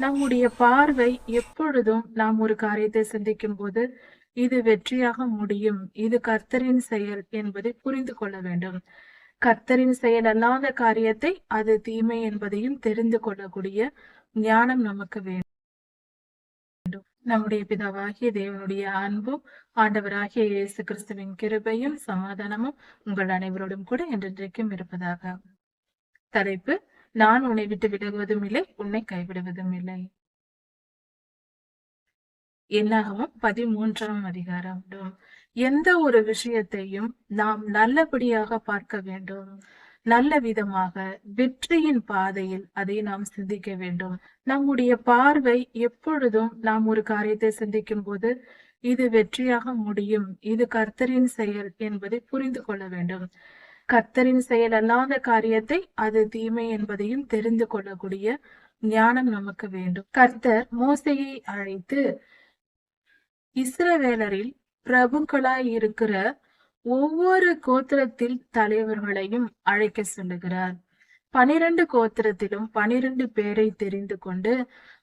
நம்முடைய பார்வை எப்பொழுதும் நாம் ஒரு காரியத்தை சிந்திக்கும் போது இது வெற்றியாக முடியும். இது கர்த்தரின் செயல் என்பதை புரிந்து கொள்ள வேண்டும். கர்த்தரின் செயல் அல்லாத காரியத்தை அது தீமை என்பதையும் தெரிந்து கொள்ளக்கூடிய ஞானம் நமக்கு வேண்டும். நம்முடைய பிதாவாகிய தேவனுடைய அன்பும் ஆண்டவராகிய இயேசு கிறிஸ்துவின் கிருபையும் சமாதானமும் உங்கள் அனைவரோடும் கூட என்றென்றைக்கும் இருப்பதாக. தலைப்பு நான் உன்னை விட்டு விலகுவதும் இல்லை உன்னை கைவிடுவதும் இல்லை. என்னாகவும் பதிமூன்றாம் அதிகாரம். எந்த ஒரு விஷயத்தையும் நாம் நல்லபடியாக பார்க்க வேண்டும். நல்ல விதமாக வெற்றியின் பாதையில் அதை நாம் சிந்திக்க வேண்டும். நம்முடைய பார்வை எப்பொழுதும் நாம் ஒரு காரியத்தை சிந்திக்கும் போது இது வெற்றியாக முடியும். இது கர்த்தரின் செயல் என்பதை புரிந்து கொள்ள வேண்டும். கர்த்தரின் செயல் அல்லாத காரியத்தை அது தீமை என்பதையும் தெரிந்து கொள்ளக்கூடிய ஞானம் நமக்கு வேண்டும். கர்த்தர் மோசையை அழைத்து இஸ்ரவேலரில் பிரபுக்களாய் இருக்கிற ஒவ்வொரு கோத்திரத்தில் தலைவர்களையும் அழைக்க சொல்லுகிறார். பனிரெண்டு கோத்திரத்திலும் பனிரெண்டு பேரை தெரிந்து கொண்டு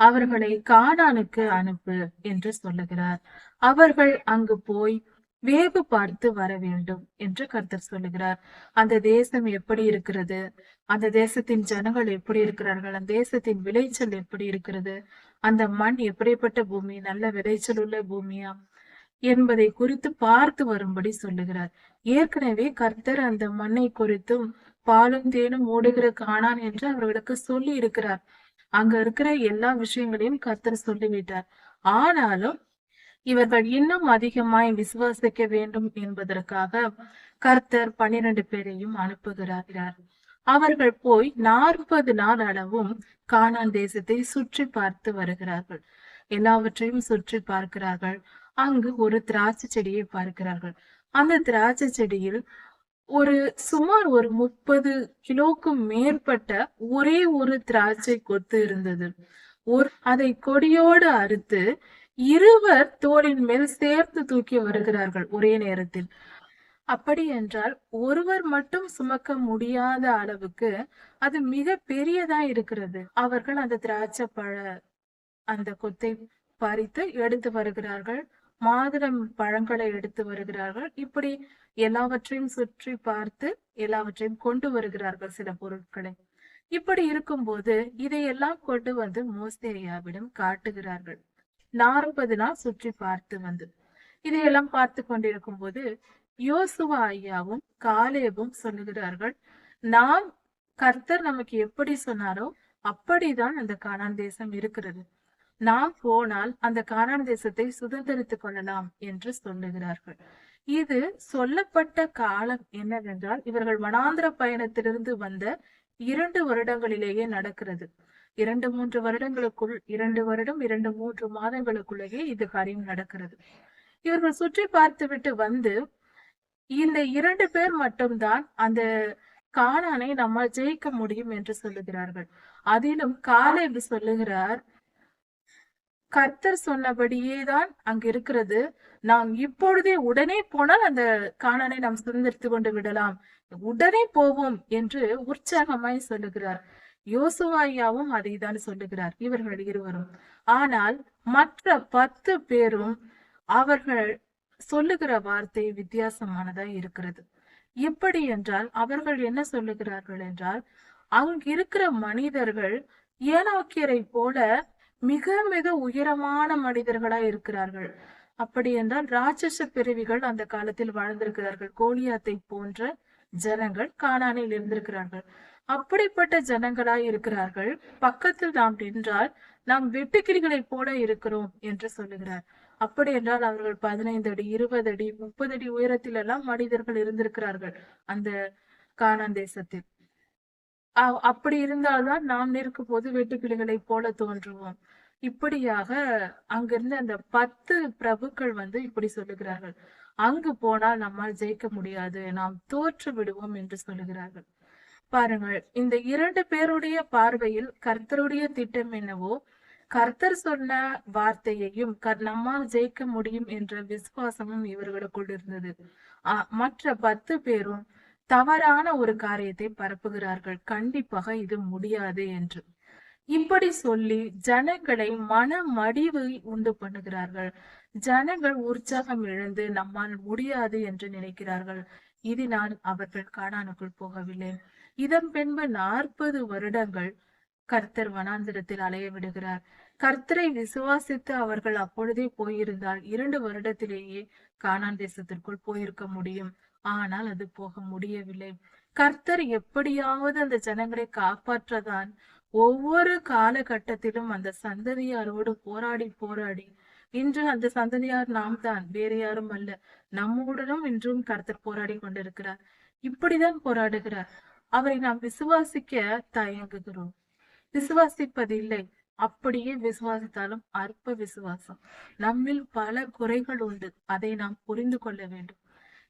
அவர்களை கானானுக்கு அனுப்பு என்று சொல்லுகிறார். அவர்கள் அங்கு போய் வேவு பார்த்து வர வேண்டும் என்று கர்த்தர் சொல்லுகிறார். அந்த தேசம் எப்படி இருக்கிறது? அந்த தேசத்தின் ஜனங்கள் எப்படி இருக்கிறார்கள்? அந்த தேசத்தின் விளைச்சல் எப்படி இருக்கிறது? அந்த மண் எப்படிப்பட்ட பூமி? நல்ல விளைச்சல் உள்ள பூமியா? என்பதை குறித்து பார்த்து வரும்படி சொல்லுகிறார். ஏற்கனவே கர்த்தர் அந்த மண்ணை குறித்தும் பாலும் தேனும் ஓடுகிற காணான் என்று அவர்களுக்கு சொல்லி இருக்கிறார் அங்க இருக்கிற எல்லா விஷயங்களையும் கர்த்தர் சொல்லிவிட்டார். ஆனாலும் இவர்கள் இன்னும் அதிகமாய் விசுவாசிக்க வேண்டும் என்பதற்காக கர்த்தர் பனிரெண்டு பேரையும் அனுப்புகிறார். அவர்கள் போய் நாற்பது நாள் அளவும் கானான் தேசத்தை சுற்றி பார்த்து வருகிறார்கள். எல்லாவற்றையும் சுற்றி பார்க்கிறார்கள். அங்கு ஒரு திராட்சை செடியை பார்க்கிறார்கள். அந்த திராட்சை செடியில் ஒரு சுமார் ஒரு முப்பது கிலோக்கும் மேற்பட்ட ஒரே ஒரு திராட்சை கொத்து இருந்தது. ஒரு அதை கொடியோடு அறுத்து இருவர் தோளின் மேல் சேர்த்து தூக்கி வருகிறார்கள் ஒரே நேரத்தில். அப்படி என்றால் ஒருவர் மட்டும் சுமக்க முடியாத அளவுக்கு அது மிக பெரியதா இருக்கிறது. அவர்கள் அந்த திராட்சை பழ அந்த கொத்தை பறித்து எடுத்து வருகிறார்கள். மாதுளம் பழங்களை எடுத்து வருகிறார்கள். இப்படி எல்லாவற்றையும் சுற்றி பார்த்து எல்லாவற்றையும் கொண்டு வருகிறார்கள் சில பொருட்களை. இப்படி இருக்கும்போது இதையெல்லாம் கொண்டு வந்து மோசேயாவிடம் காட்டுகிறார்கள். நாற்பது நாள் சுற்றி பார்த்து வந்து. இதையெல்லாம் பார்த்து கொண்டிருக்கும் போது யோசுவா ஐயாவும் காலேபும் சொல்லுகிறார்கள் நாம் கர்த்தர் நமக்கு எப்படி சொன்னாரோ அப்படிதான் அந்த கானான் தேசம் இருக்கிறது. நாம் போனால் அந்த கானான் தேசத்தை சுதந்திரித்துக் கொள்ளலாம் என்று சொல்லுகிறார்கள். இது சொல்லப்பட்ட காலம் என்னவென்றால் இவர்கள் வனாந்திர பயணத்திலிருந்து வந்த இரண்டு வருடங்களிலேயே நடக்கிறது. இரண்டு மூன்று வருடங்களுக்குள் இரண்டு வருடம் இரண்டு மூன்று மாதங்களுக்குள்ளேயே இது காரியம் நடக்கிறது. இவர்கள் சுற்றி பார்த்துவிட்டு வந்து இந்த இரண்டு பேர் மட்டும்தான் அந்த காணானை நம்மால் ஜெயிக்க முடியும் என்று சொல்லுகிறார்கள். அதிலும் காலை சொல்லுகிறார் கர்த்தர் சொன்னபடியே தான் அங்க இருக்கிறது. நாம் இப்பொழுதே உடனே போனால் அந்த காணானை நாம் சுதந்திரித்து கொண்டு விடலாம். உடனே போவோம் என்று உற்சாகமாய் சொல்லுகிறார். யோசுவாயாவும் அதை தான் சொல்லுகிறார். இவர்கள் இருவரும். ஆனால் மற்ற பத்து பேரும் அவர்கள் சொல்லுகிற வார்த்தை வித்தியாசமானதா இருக்கிறது. எப்படி என்றால் அவர்கள் என்ன சொல்லுகிறார்கள் என்றால் அங்கிருக்கிற மனிதர்கள் ஏனோக்கியரை போல மிக மிக உயரமான மனிதர்களா இருக்கிறார்கள். அப்படி என்றால் ராட்சச பிறவிகள் அந்த காலத்தில் வாழ்ந்திருக்கிறார்கள். கோலியாத்தை போன்ற ஜனங்கள் காணானில் இருந்திருக்கிறார்கள். அப்படிப்பட்ட ஜனங்களாய் இருக்கிறார்கள். பக்கத்தில் நாம் நின்றால் நாம் வெட்டுக்கிளிகளைப் போல இருக்கிறோம் என்று சொல்லுகிறார். அப்படி என்றால் அவர்கள் பதினைந்து அடி இருபது அடி முப்பது அடி உயரத்தில் எல்லாம் மனிதர்கள் இருந்திருக்கிறார்கள் அந்த கானான் தேசத்தில். அப்படி இருந்தால்தான் நாம் நிற்கும் போது வெட்டுக்கிளிகளைப் போல தோன்றுவோம். இப்படியாக அங்கிருந்து அந்த பத்து பிரபுக்கள் வந்து இப்படி சொல்லுகிறார்கள். அங்கு போனால் நம்மால் ஜெயிக்க முடியாது. நாம் தோற்று விடுவோம் என்று சொல்லுகிறார்கள். பாருங்கள். இந்த இரண்டு பேருடைய பார்வையில் கர்த்தருடைய திட்டம் என்னவோ கர்த்தர் சொன்ன வார்த்தையையும் நம்மால் ஜெயிக்க முடியும் என்ற விசுவாசமும் இவர்களுக்குள் இருந்தது. மற்ற பத்து பேரும் தவறான ஒரு காரியத்தை பரப்புகிறார்கள். கண்டிப்பாக இது முடியாது என்று. இப்படி சொல்லி ஜனங்களை மன மடிவை உண்டு பண்ணுகிறார்கள். ஜனங்கள் உற்சாகம் இழந்து நம்மால் முடியாது என்று நினைக்கிறார்கள். இதனால் அவர்கள் காடானுக்குள் போகவில்லை. இதன் பின்பு நாற்பது வருடங்கள் கர்த்தர் வனாந்திரத்தில் அலைய விடுகிறார். கர்த்தரை விசுவாசித்து அவர்கள் அப்பொழுதே போயிருந்தால் இரண்டு வருடத்திலேயே கானான் தேசத்திற்குள் போயிருக்க முடியும். ஆனால் அது போக முடியவில்லை. கர்த்தர் எப்படியாவது அந்த ஜனங்களை காப்பாற்றதான் ஒவ்வொரு காலகட்டத்திலும் அந்த சந்ததியாரோடு போராடி போராடி இன்று அந்த சந்ததியார் நாம் தான் வேறு யாரும் அல்ல. நம்முடனும் இன்றும் கர்த்தர் போராடி கொண்டிருக்கிறார். இப்படிதான் போராடுகிறார். அவரை நாம் விசுவாசிக்க தயங்குகிறோம். விசுவாசிப்பதில்லை. அப்படியே விசுவாசித்தாலும் அற்ப விசுவாசம். நம்மில் பல குறைகள் உண்டு. அதை நாம் புரிந்து கொள்ள வேண்டும்.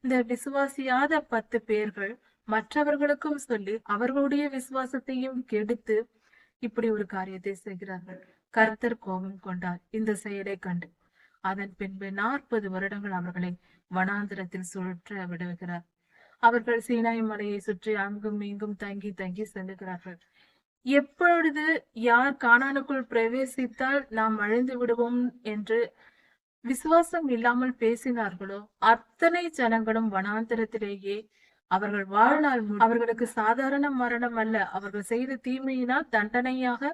இந்த விசுவாசியாத பத்து பேர்கள் மற்றவர்களுக்கும் சொல்லி அவர்களுடைய விசுவாசத்தையும் கெடுத்து இப்படி ஒரு காரியத்தை செய்கிறார்கள். கர்த்தர் கோபம் கொண்டார். இந்த செயலை கண்டு. அதன் பின்பு நாற்பது வருடங்கள் அவர்களை வனாந்திரத்தில் சுழற்ற விடுகிறார். அவர்கள் சீனாய் மலையை சுற்றி அங்கும் இங்கும் தங்கி தங்கி செல்லுகிறார்கள். எப்பொழுது யார் காணானுக்குள் பிரவேசித்தால் நாம் அழிந்து விடுவோம் என்று விசுவாசம் இல்லாமல் பேசினார்களோ அத்தனை ஜனங்களும் வனாந்தரத்திலேயே அவர்கள் வாழ்நாள் அவர்களுக்கு சாதாரண மரணம் அல்ல அவர்கள் செய்த தீமையினால் தண்டனையாக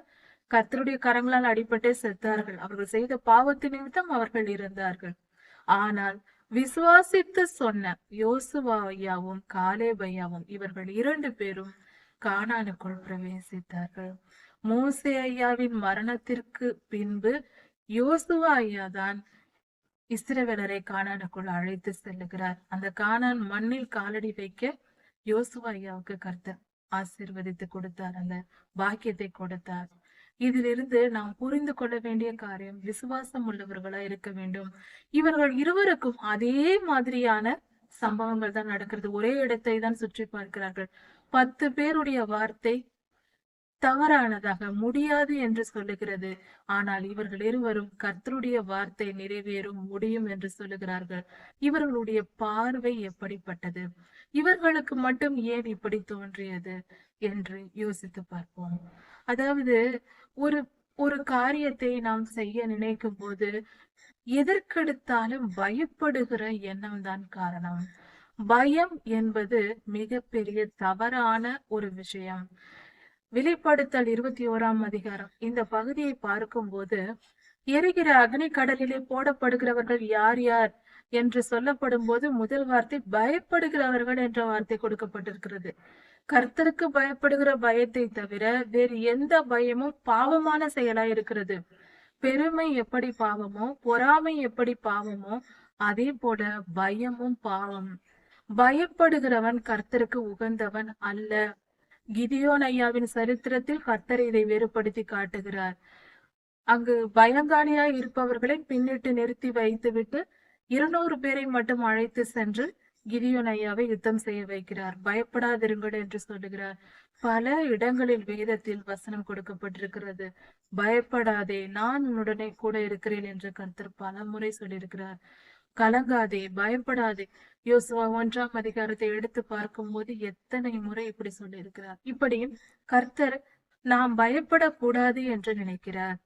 கர்த்தருடைய கரங்களால் அடிபட்டே செத்தார்கள். அவர்கள் செய்த பாவத்தின் நிமித்தம் அவர்கள் இருந்தார்கள் ஆனால் விசுவாசித்து சொன்ன யோசுவா ஐயாவும் இவர்கள் இரண்டு பேரும் காணானுக்குள் பிரவேசித்தார்கள். மோசே ஐயாவின் மரணத்திற்கு பின்பு யோசுவா ஐயா தான் இஸ்ரவேலரை காணானுக்குள் அழைத்து செல்லுகிறார். அந்த காணான் மண்ணில் காலடி வைக்க யோசுவா ஐயாவுக்கு கர்த்தர் ஆசீர்வதித்து கொடுத்தார். அந்த பாக்கியத்தை கொடுத்தார். இதிலிருந்து நாம் புரிந்து கொள்ள வேண்டிய காரியம் விசுவாசம் உள்ளவர்களா இருக்க வேண்டும். இவர்கள் இருவருக்கும் அதே மாதிரியான சம்பவங்கள் தான் நடக்கிறது. ஒரே இடத்தை தான் சுற்றி பார்க்கிறார்கள். பத்து பேருடைய வார்த்தை தவறானதாக முடியாது என்று சொல்லுகிறது. ஆனால் இவர்கள் இருவரும் கர்த்தருடைய வார்த்தை நிறைவேறும் முடியும் என்று சொல்லுகிறார்கள். இவர்களுடைய பார்வை எப்படிப்பட்டது? இவர்களுக்கு மட்டும் ஏன் இப்படி தோன்றியது? என்று யோசித்து பார்ப்போம். அதாவது ஒரு ஒரு காரியத்தை நாம் செய்ய நினைக்கும் போது எதற்கெடுத்தாலும் பயப்படுகிற எண்ணம் தான் காரணம். பயம் என்பது மிகப்பெரிய தவறான ஒரு விஷயம். வெளிப்படுத்தல் இருபத்தி ஓராம் அதிகாரம். இந்த பகுதியை பார்க்கும்போது எரிகிற அக்னி கடலிலே போடப்படுகிறவர்கள் யார் யார் என்று சொல்லப்படும் போது முதல் வார்த்தை பயப்படுகிறவர்கள் என்ற வார்த்தை கொடுக்கப்பட்டிருக்கிறது. கர்த்தருக்கு பயப்படுகிற பயத்தை தவிர வேறு எந்த பயமும் பாவமான செயலா இருக்கிறது. பெருமை எப்படி பாவமோ பொறாமை எப்படி பாவமோ அதே போல பயமும் பாவம். பயப்படுகிறவன் கர்த்தருக்கு உகந்தவன் அல்ல. கிதியோன் ஐயாவின் சரித்திரத்தில் கர்த்தர் இதை வேறுபடுத்தி காட்டுகிறார். அங்கு பயங்காளியாய் இருப்பவர்களை பின்னிட்டு நிறுத்தி வைத்துவிட்டு இருநூறு பேரை மட்டும் அழைத்து சென்று கிரியோன் ஐயாவை யுத்தம் செய்ய வைக்கிறார். பயப்படாதிருங்கள் என்று சொல்லுகிறார். பல இடங்களில் வேதத்தில் வசனம் கொடுக்கப்பட்டிருக்கிறது. பயப்படாதே நான் உன்னுடனே கூட இருக்கிறேன் என்று கர்த்தர் பல முறை சொல்லியிருக்கிறார். கலங்காதே பயப்படாதே. யோசுவா ஒன்றாம் அதிகாரத்தை எடுத்து பார்க்கும் போது எத்தனை முறை இப்படி சொல்லியிருக்கிறார். இப்படி கர்த்தர் நாம் பயப்படக்கூடாது என்று நினைக்கிறார்.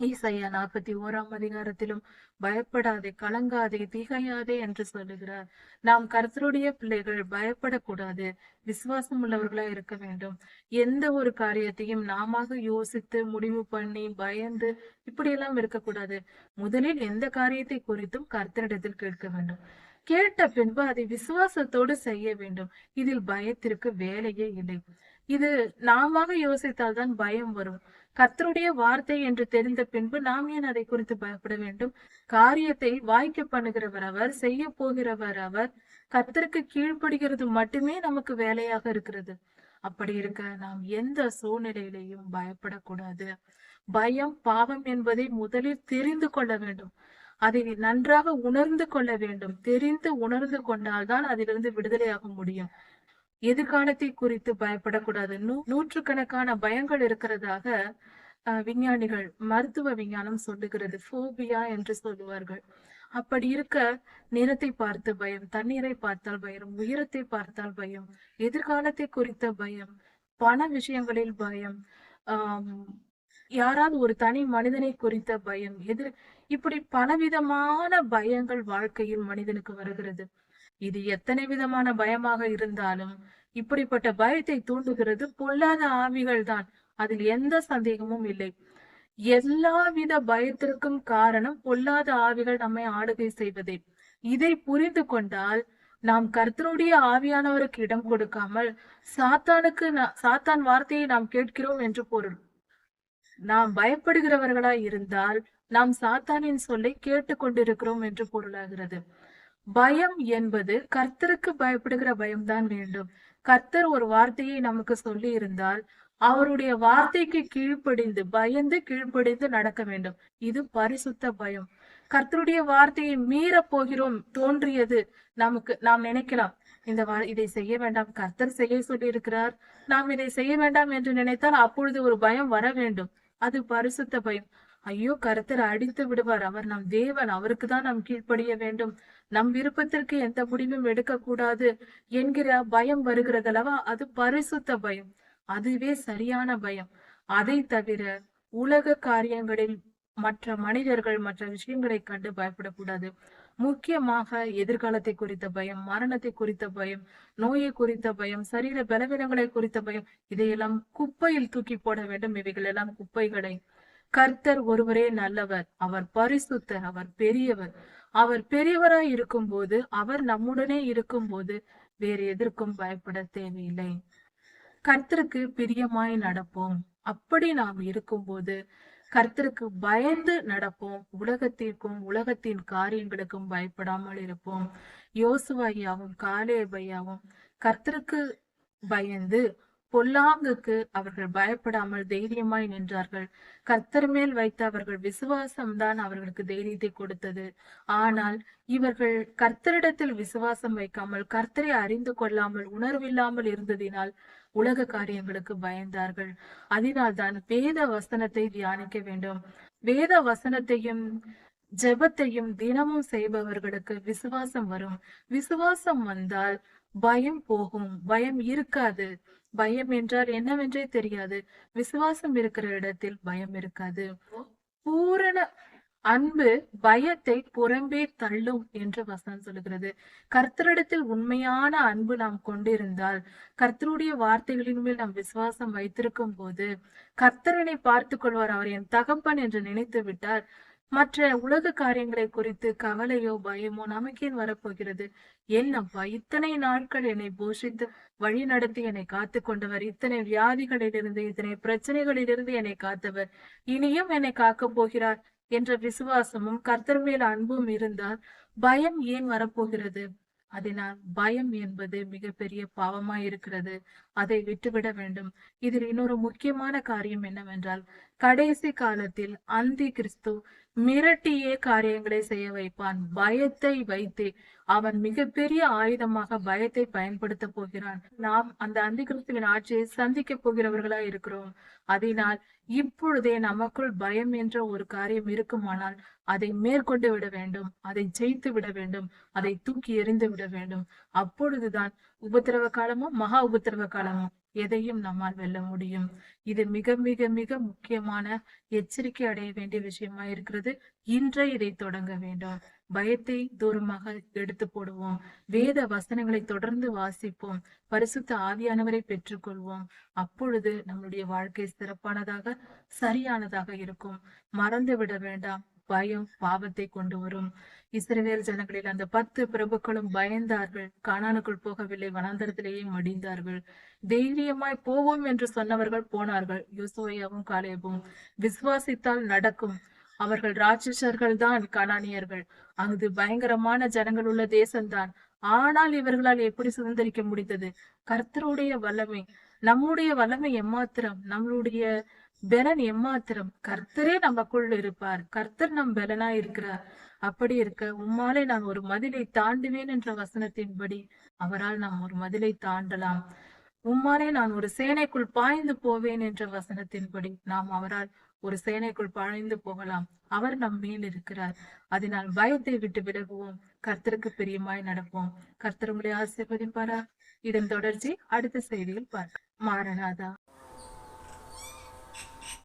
ஈசையா நாற்பத்தி ஓராம் அதிகாரத்திலும் பயப்படாதே கலங்காதே திகையாதே என்று சொல்லுகிறார். நாம் கருத்தருடைய பிள்ளைகள் பயப்படக்கூடாது. விசுவாசம் உள்ளவர்களா இருக்க வேண்டும். எந்த ஒரு காரியத்தையும் நாம யோசித்து முடிவு பண்ணி பயந்து இப்படியெல்லாம் இருக்கக்கூடாது. முதலில் எந்த காரியத்தை குறித்தும் கர்த்தரிடத்தில் கேட்க வேண்டும். கேட்ட பின்பு அதை விசுவாசத்தோடு செய்ய வேண்டும். இதில் பயத்திற்கு வேலையே இல்லை. இது நாம யோசித்தால்தான் பயம் வரும். கத்தருடைய வார்த்தை என்று தெரிந்த பின்பு நாம் ஏன் அதை குறித்து பயப்பட வேண்டும்? காரியத்தை வாய்க்க பண்ணுகிறவர் அவர் செய்ய போகிறவர் அவர். கத்தருக்கு கீழ்ப்படுகிறது மட்டுமே நமக்கு வேலையாக இருக்கிறது. அப்படி இருக்க நாம் எந்த சூழ்நிலையிலையும் பயப்படக்கூடாது. பயம் பாவம் என்பதை முதலில் தெரிந்து கொள்ள வேண்டும். அதை நன்றாக உணர்ந்து கொள்ள வேண்டும். தெரிந்து உணர்ந்து கொண்டால்தான் அதிலிருந்து விடுதலையாக முடியும். எதிர்காலத்தை குறித்து பயப்படக்கூடாது. நூ நூற்றுக்கணக்கான பயங்கள் இருக்கிறதாக விஞ்ஞானிகள் மருத்துவ விஞ்ஞானம் சொல்லுகிறது. ஃபோபியா என்று சொல்லுவார்கள். அப்படி இருக்க நிறத்தை பார்த்து பயம் தண்ணீரை பார்த்தால் பயம் உயரத்தை பார்த்தால் பயம் எதிர்காலத்தை குறித்த பயம் பண விஷயங்களில் பயம் யாராவது ஒரு தனி மனிதனை குறித்த பயம் எதிர் இப்படி பலவிதமான பயங்கள் வாழ்க்கையில் மனிதனுக்கு வருகிறது. இது எத்தனை விதமான பயமாக இருந்தாலும் இப்படிப்பட்ட பயத்தை தூண்டுகிறது பொல்லாத ஆவிகள் தான் அதில் எந்த சந்தேகமும் இல்லை. எல்லாவித பயத்திற்கும் காரணம் பொல்லாத ஆவிகள் நம்மை ஆளுகை செய்வதே. இதை புரிந்து கொண்டால் நாம் கர்த்தருடைய ஆவியானவருக்கு இடம் கொடுக்காமல் சாத்தானுக்கு சாத்தான் வார்த்தையை நாம் கேட்கிறோம் என்று பொருள். நாம் பயப்படுகிறவர்களாய் இருந்தால் நாம் சாத்தானின் சொல்லை கேட்டுக்கொண்டிருக்கிறோம் என்று பொருளாகிறது. பயம் என்பது கர்த்தருக்கு பயப்படுகிற பயம்தான் வேண்டும். கர்த்தர் ஒரு வார்த்தையை நமக்கு சொல்லி இருந்தால் அவருடைய வார்த்தைக்கு கீழ்ப்படிந்து பயந்து கீழ்ப்படிந்து நடக்க வேண்டும். இது பரிசுத்த பயம். கர்த்தருடைய வார்த்தையை மீறப் போகிறோம் தோன்றியது நமக்கு நாம் நினைக்கலாம். இந்த இதை செய்ய வேண்டாம். கர்த்தர் செய்ய சொல்லி இருக்கிறார் நாம் இதை செய்ய வேண்டாம் என்று நினைத்தால் அப்பொழுது ஒரு பயம் வர வேண்டும். அது பரிசுத்த பயம். ஐயோ கருத்தர் அடித்து விடுவார். அவர் நம் தேவன். அவருக்கு தான் நாம் கீழ்ப்படிய வேண்டும். நம் விருப்பத்திற்கு எந்த முடிவும் எடுக்கக்கூடாது என்கிற பயம் வருகிறதல்லவா? அது பரிசுத்த பயம். அதுவே சரியான பயம். அதை தவிர உலக காரியங்களில் மற்ற மனிதர்கள் மற்ற விஷயங்களை கண்டு பயப்படக்கூடாது. முக்கியமாக எதிர்காலத்தை குறித்த பயம் மரணத்தை குறித்த பயம் நோயை குறித்த பயம் சரீர பலவீனங்களை குறித்த பயம். இதையெல்லாம் குப்பையில் தூக்கி போட வேண்டும். இவைகள் எல்லாம் குப்பைகளை கர்த்தர் ஒருவரே நல்லவர். அவர் பரிசுத்தர் அவர் பெரியவர். அவர் பெரியவராய் இருக்கும்போது அவர் நம்முடனே இருக்கும் போது வேறு எதற்கும் பயப்பட தேவையில்லை. கர்த்தருக்கு பிரியமாய் நடப்போம். அப்படி நாம் இருக்கும்போது கர்த்தருக்கு பயந்து நடப்போம். உலகத்திற்கும் உலகத்தின் காரியங்களுக்கும் பயப்படாமல் இருப்போம். யோசுவாயாவும் காலேபையாவும் கர்த்தருக்கு பயந்து பொல்லாங்குக்கு அவர்கள் பயப்படாமல் தைரியமாய் நின்றார்கள். கர்த்தர் மேல் வைத்த அவர்கள் விசுவாசம்தான் அவர்களுக்கு தைரியத்தை கொடுத்தது. ஆனால் இவர்கள் கர்த்தரிடத்தில் விசுவாசம் வைக்காமல் கர்த்தரை அறிந்து கொள்ளாமல் உணர்வில்லாமல் இருந்ததினால் உலக காரியங்களுக்கு பயந்தார்கள். அதனால்தான் வேத வசனத்தை தியானிக்க வேண்டும். வேத வசனத்தையும் ஜெபத்தையும் தினமும் செய்பவர்களுக்கு விசுவாசம் வரும். விசுவாசம் வந்தால் பயம் போகும். பயம் இருக்காது. பயம் என்றால் என்னவென்றே தெரியாது. விசுவாசம் இருக்கிற இடத்தில் பயம் இருக்காது. பூரண அன்பு பயத்தை புறம்பே தள்ளும் என்று வசனம் சொல்லுகிறது. கர்த்தரிடத்தில் உண்மையான அன்பு நாம் கொண்டிருந்தால் கர்த்தருடைய வார்த்தைகளின் மேல் நாம் விசுவாசம் வைத்திருக்கும் போது கர்த்தரனை பார்த்து கொள்வார் அவர் என் தகப்பன் என்று நினைத்து விட்டால் மற்ற உலக காரியங்களை குறித்து கவலையோ பயமோ நமக்கேன் வரப்போகிறது. என்னப்பா இத்தனை நாட்கள் என்னை போஷித்து வழி நடத்தி என்னை காத்து கொண்டவர் இத்தனை வியாதிகளிலிருந்து இத்தனை பிரச்சனைகளிலிருந்து என்னை காத்தவர். இனியும் என்னை காக்க போகிறார் என்ற விசுவாசமும் கர்த்தர் மேல் அன்பும் இருந்தால் பயம் ஏன் வரப்போகிறது? அதனால் பயம் என்பது மிகப்பெரிய பாவமாய் இருக்கிறது அதை விட்டுவிட வேண்டும். இதில் இன்னொரு முக்கியமான காரியம் என்னவென்றால் கடைசி காலத்தில் அந்தி கிறிஸ்து மிரட்டியே காரியங்களை செய்ய வைப்பான். பயத்தை வைத்தே அவன் மிகப்பெரிய ஆயுதமாக பயத்தை பயன்படுத்த போகிறான். நாம் அந்த அந்தி கிறிஸ்துவின் ஆட்சியை சந்திக்க போகிறவர்களா இருக்கிறோம். அதனால் இப்பொழுதே நமக்குள் பயம் என்ற ஒரு காரியம் இருக்குமானால் அதை மேற்கொண்டு விட வேண்டும். அதை ஜெயித்து விட வேண்டும். அதை தூக்கி எறிந்து விட வேண்டும். அப்பொழுதுதான் உபத்திரவ காலமோ மகா உபத்திரவ காலமோ எதையும் நம்மால் வெல்ல முடியும். இது மிக மிக மிக முக்கியமான எச்சரிக்கை அடைய வேண்டிய விஷயமா இருக்கிறது. இன்றே இதை தொடங்க வேண்டும். பயத்தை தூரமாக எடுத்து போடுவோம். வேத வசனங்களை தொடர்ந்து வாசிப்போம். பரிசுத்த ஆவியானவரை பெற்றுக்கொள்வோம். அப்பொழுது நம்முடைய வாழ்க்கை சிறப்பானதாக சரியானதாக இருக்கும். மறந்து விட வேண்டாம். பயம் பாவத்தை கொண்டு வரும். இஸ்ரவேல் ஜனங்களில் அந்த பத்து பிரபுக்களும் பயந்தார்கள். காணானுக்குள் போகவில்லை வனாந்தரத்திலேயே மடிந்தார்கள். தைரியமாய் போவோம் என்று சொன்னவர்கள் போனார்கள். யோசுவையாவும் காலேபும் விசுவாசித்தால் நடக்கும். அவர்கள் ராட்சசர்கள் தான் கனானியர்கள். அங்கு பயங்கரமான ஜனங்கள் உள்ள தேசம்தான். ஆனால் இவர்களால் எப்படி சுதந்திரிக்க முடிந்தது? கர்த்தருடைய வல்லமை நம்முடைய வல்லமை எம்மாத்திரம்? நம்மளுடைய பெலன் எம்மாத்திரம். கர்த்தரே நமக்குள் இருப்பார். கர்த்தர் நம் பெலனா இருக்கிறார். அப்படி இருக்க உம்மாலே நான் ஒரு மதிலை தாண்டுவேன் என்ற வசனத்தின்படி அவரால் நாம் ஒரு மதிலை தாண்டலாம். உம்மாலே நான் ஒரு சேனைக்குள் பாய்ந்து போவேன் என்ற வசனத்தின்படி நாம் அவரால் ஒரு சேனைக்குள் பாய்ந்து போகலாம். அவர் நம் மேல் இருக்கிறார். அதனால் பயத்தை விட்டு விலகுவோம். கர்த்தருக்கு பிரியமாய் நடப்போம். கர்த்தர் உங்களை ஆசீர்வதிப்பாரா? இதன் தொடர்ச்சி அடுத்த செய்தியில் பார்க்க மாரநாதா.